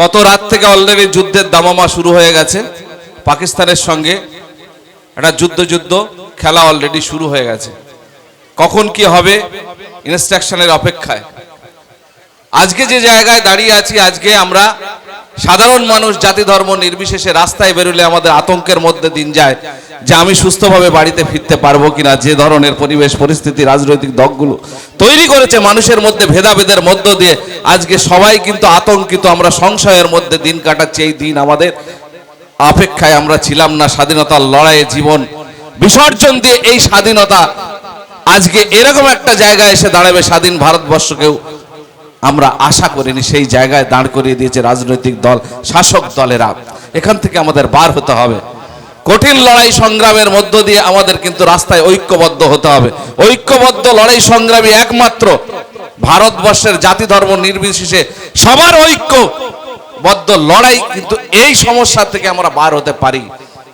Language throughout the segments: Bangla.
গত রাত থেকে অলরেডি যুদ্ধের দামামা শুরু হয়ে গেছে। পাকিস্তানের সঙ্গে একটা যুদ্ধ যুদ্ধ খেলা অলরেডি শুরু হয়ে গেছে। কখন কি হবে ইনস্ট্রাকশনের অপেক্ষায়। আজকে যে জায়গায় দাঁড়িয়ে আছি, আজকে আমরা সাধারণ মানুষ, জাতি ধর্ম নির্বিশেষে রাস্তায় বেরোলে আমাদের আতঙ্কের মধ্যে দিন যায় যে আমি সুস্থভাবে বাড়িতে ফিরতে পারব কিনা, যে ধরনের পরিবেশ, পরিস্থিতি, রাজনৈতিক দলগুলো তৈরি করেছে মানুষের মধ্যে, ভেদাভেদের মধ্য দিয়ে আজকে সবাই কিন্তু আতঙ্কিত, আমরা সংশয়ের মধ্যে দিন কাটাচ্ছি, এই দিন আমাদের অপেক্ষায় আমরা ছিলাম না, স্বাধীনতার লড়াইয়ে জীবন বিসর্জন দিয়ে এই স্বাধীনতা আজকে এরকম একটা জায়গায় এসে দাঁড়াবে স্বাধীন ভারতবর্ষকেও আমরা আশা করিনি, সেই জায়গায় দাঁড় করিয়ে দিয়েছে রাজনৈতিক দল, শাসক দলেরা। এখান থেকে আমাদের বার হতে হবে। কঠিন লড়াই সংগ্রামের মধ্য দিয়ে আমাদের কিন্তু রাস্তায় ঐক্যবদ্ধ হতে হবে। ঐক্যবদ্ধ লড়াই সংগ্রামী একমাত্র ভারতবর্ষের জাতি ধর্ম নির্বিশেষে সবার ঐক্য, বদ্ধ লড়াই কিন্তু এই সমস্যা থেকে আমরা বার হতে পারি।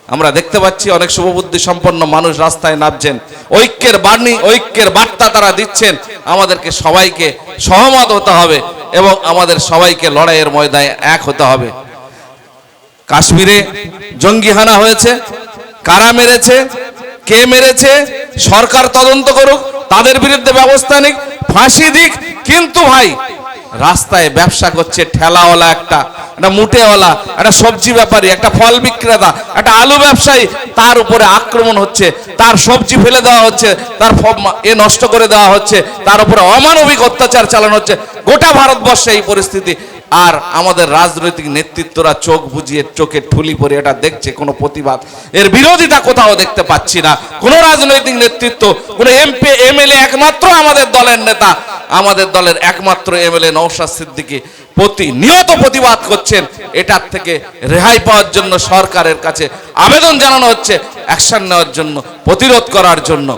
আমরা দেখতে পাচ্ছি অনেক শুভবুদ্ধি সম্পন্ন মানুষ রাস্তায় নামছেন। ঐক্যের বাণী, ঐক্যের বার্তা তারা দিচ্ছেন। আমাদেরকে সবাইকে সহমত হতে হবে এবং আমাদের সবাইকে লড়াইয়ের ময়দানে এক হতে হবে। কাশ্মীরে জঙ্গি হানা হয়েছে। কারা মেরেছে? কে মেরেছে? সরকার তদন্ত করুক। তাদের বিরুদ্ধে ব্যবস্থা নিক ফাঁসি দিক। কিন্তু ভাই রাস্তায় ব্যবসা করছে ঠেলাওয়ালা একটা একটা মুটেওয়ালা, একটা সবজি ব্যাপারী, একটা ফল বিক্রেতা, একটা আলু ব্যবসায়ী, তার উপরে আক্রমণ হচ্ছে, তার সবজি ফেলে দেওয়া হচ্ছে, তার এ নষ্ট করে দেওয়া হচ্ছে, তার উপরে অমানবিক অত্যাচার চালানো হচ্ছে। গোটা ভারতবর্ষে এই পরিস্থিতি। আর আমাদের রাজনৈতিক নেতৃত্বরা চোখ বুঝিয়ে চোখে ঠুলি পরে এটা দেখছে, কোনো প্রতিবাদ। এর বিরোধিতা কোথাও দেখতে পাচ্ছি না। কোনো রাজনৈতিক নেতৃত্ব, কোনো এমপি, এমএলএ একমাত্র আমাদের দলের নেতা। আমাদের দলের একমাত্র এমএলএ নৌশাদ সিদ্দিকী। প্রতিনিয়ত প্রতিবাদ করছেন। এটার থেকে রেহাই পাওয়ার জন্য সরকারের কাছে আবেদন জানানো হচ্ছে অ্যাকশন নেওয়ার জন্য, প্রতিরোধ করার জন্য।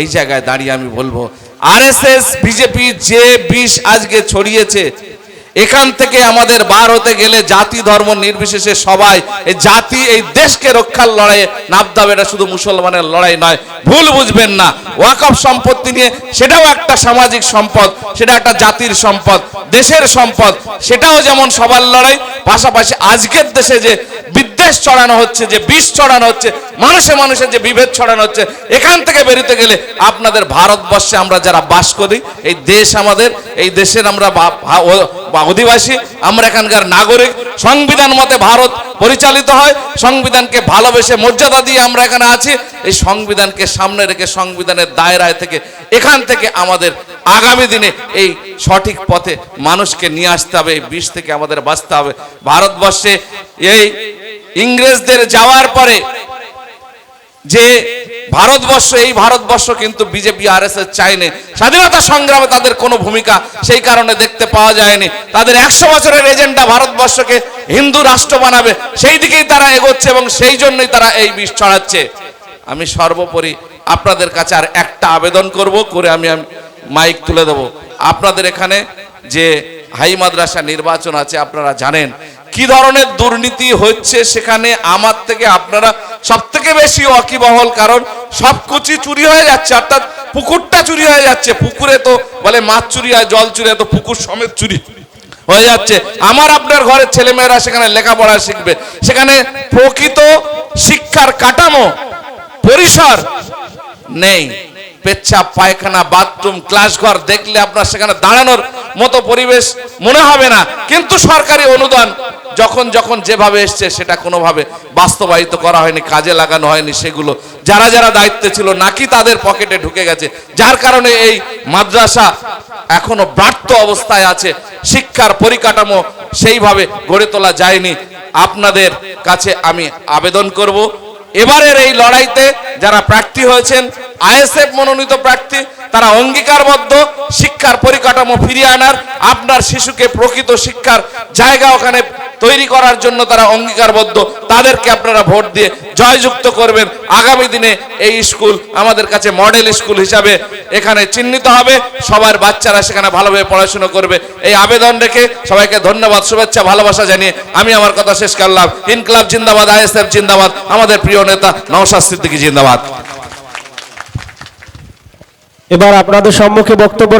এই জায়গায় দাঁড়িয়ে আমি বলব আরএসএস বিজেপি যে বিষ আজকে ছড়িয়েছে। এখান থেকে আমাদের বার হতে গেলে জাতি ধর্ম নির্বিশেষে সবাই, এই জাতি, এই দেশকে রক্ষার লড়াইয়ে নাবদাব এটা শুধু মুসলমানের লড়াই নয়। ভুল বুঝবেন না। ওয়াকফ সম্পত্তি নিয়ে, সেটাও একটা সামাজিক সম্পদ, সেটা একটা জাতির সম্পদ, দেশের সম্পদ, সেটাও যেমন সবার লড়াই, পাশাপাশি আজকের দেশে যে বিদ্বেষ ছড়ানো হচ্ছে, যে বিষ ছড়ানো হচ্ছে, মানুষে মানুষে যে বিভেদ ছড়ানো হচ্ছে, এখান থেকে বেরোতে গেলে আপনাদের ভারতবর্ষে আমরা যারা বাস করি, এই দেশ আমাদের, এই দেশের আমরা অধিবাসী, আমরা এখানকার নাগরিক, সংবিধান মতে ভারত পরিচালিত হয়, সংবিধানকে ভালোবেসে মর্যাদা দিয়ে আমরা এখানে আছি, এই সংবিধানকে সামনে রেখে সংবিধানের দায়রায় থেকে এখান থেকে আমাদের আগামী দিনে এই সঠিক পথে মানুষকে নিয়ে আসতে হবে, এই বিষ থেকে আমাদের বাঁচতে হবে। ভারতবর্ষে এই ইংরেজদের যাওয়ার পরে যে ভারতবর্ষ, এই ভারতবর্ষ কিন্তু বিজেপি আর এস চায়নি। স্বাধীনতা সংগ্রামে তাদের কোনো ভূমিকা সেই কারণে দেখতে পাওয়া যায়নি। তাদের একশো বছরের এজেন্ডা ভারতবর্ষকে হিন্দু রাষ্ট্র বানাবে, সেই দিকেই তারা এগোচ্ছে এবং সেই জন্যই তারা এই বিষ ছড়াচ্ছে। আমি সর্বোপরি আপনাদের কাছে আর একটা আবেদন করব, করে আমি মাইক তুলে দেব। আপনাদের এখানে যে হাই মাদ্রাসা নির্বাচন আছে, আপনারা জানেন কি ধরনের দুর্নীতি হচ্ছে সেখানে আমার থেকে আপনারা সব থেকে বেশি অকিবহল কারণ সব কুচি চুরি হয়ে যাচ্ছে, অর্থাৎ পুকুরটা চুরি হয়ে যাচ্ছে। পুকুরে তো বলে মাছ চুরি হয়, জল চুরি হয়, তো পুকুর সমেত চুরি হয়ে যাচ্ছে। আমার আপনার ঘরের ছেলেমেয়েরা সেখানে লেখাপড়া শিখবে। সেখানে প্রকৃত শিক্ষার কাঠামো, পরিসর নেই। পেচ্ছাপ, পায়খানা, বাথরুম ক্লাস ঘর দেখলে আপনার সেখানে দাঁড়ানোর মতো পরিবেশ মনে হবে না। কিন্তু সরকারি অনুদান যখন যখন যেভাবে এসছে সেটা কোনোভাবে বাস্তবায়িত করা হয়নি, কাজে লাগানো হয়নি সেগুলো। যারা যারা দায়িত্বে ছিল নাকি তাদের পকেটে ঢুকে গেছে। যার কারণে এই মাদ্রাসা এখনও ব্যর্থ অবস্থায় আছে। শিক্ষার পরিকাঠামো সেইভাবে গড়ে তোলা যায়নি। আপনাদের কাছে আমি আবেদন করব। এবারের এই লড়াইতে যারা প্রার্থী হয়েছেন, আইএসএফ মনোনীত প্রার্থী, তারা অঙ্গীকারবদ্ধ, শিক্ষার পরিকাঠামো ফিরিয়ে আনার, আপনার শিশুকে প্রকৃত শিক্ষার জায়গা ওখানে তৈরি করার জন্য তারা অঙ্গীকারবদ্ধ। তাদেরকে আপনারা ভোট দিয়ে জয়যুক্ত করবেন। আগামী দিনে এই স্কুল আমাদের কাছে মডেল স্কুল হিসাবে এখানে চিহ্নিত হবে। সবার বাচ্চারা সেখানে ভালোভাবে পড়াশোনা করবে। এই আবেদন রেখে সবাইকে ধন্যবাদ, শুভেচ্ছা, ভালোবাসা জানিয়ে আমি আমার কথা শেষ করলাম। ইনকলাব জিন্দাবাদ, আইএসএফ জিন্দাবাদ, আমাদের প্রিয় নেতা নওশাদ সিদ্দিকী জিন্দাবাদ। এবার আপনাদের সম্মুখে বক্তব্য